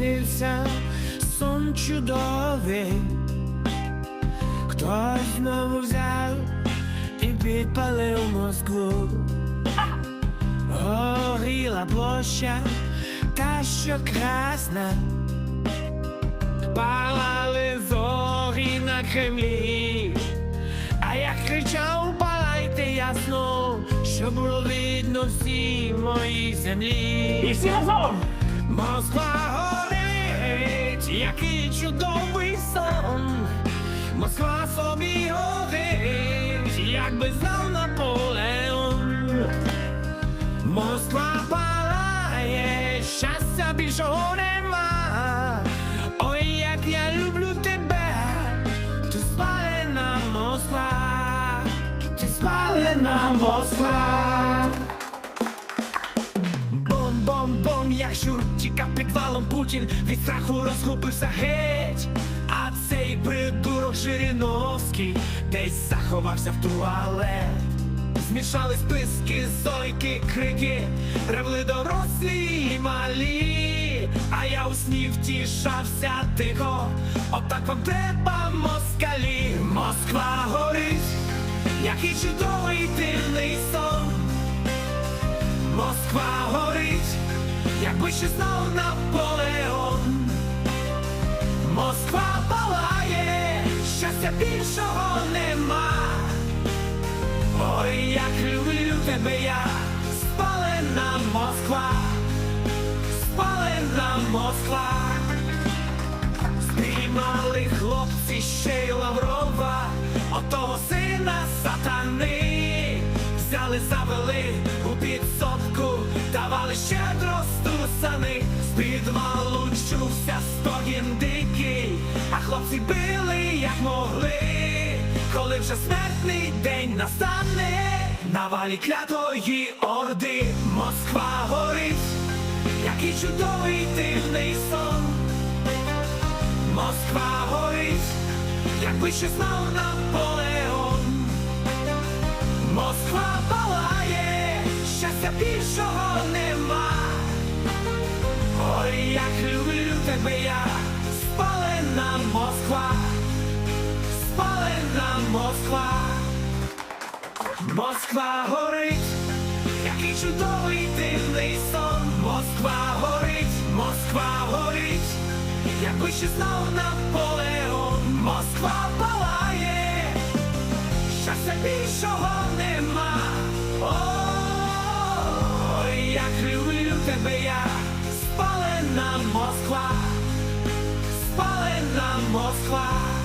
снився сон чудовий, хтось знову взяв і підпалив Москву. Горіла площа, та що красна, палали зорі на Кремлі, а я кричав, палайте ясно, щоб було видно всі мої землі. І всі разом! Москва горить, який чудовий сон. Москва собі горить, якби знав Наполеон. Москва палає, щастя більшого нема. Ой, як я люблю тебе, ти спалена Москва, ти спалена Москва. Бом-бом-бом, як щур тікав під валом Путін від страху розгубився геть. А цей придурок Жириновський десь заховався в туалет. Змішали списки, зойки, крики, ревли дорослі і малі. А я у сні втішався тихо, отак вам треба москалі. Москва горить, який чудовий дивний сон. Москва горить, якби ще знав Наполеон. Москва палає, щастя більшого нема. Ой, як люблю тебе я, спалена Москва, спалена Москва. Спіймали хлопці ще й Лаврова, отого сина сатани. Взяли, завели у підсотку, давали щедро струсани. З підвалу чувся стогін дикий, а хлопці били як могли. Коли вже смертний день настане, на валі клятої орди Москва горить, який чудовий дивний сон. Москва горить, якби ще знав Наполеон. Москва палає, щастя більшого нема. Ой, як люблю тебе я, спалена Москва, спалена Москва. Москва горить, який чудовий дивний сон. Москва горить, Москва горить, якби ще знав Наполеон. Москва палає, щастя більшого нема. Ой, як люблю тебе я, спалена Москва, спалена Москва.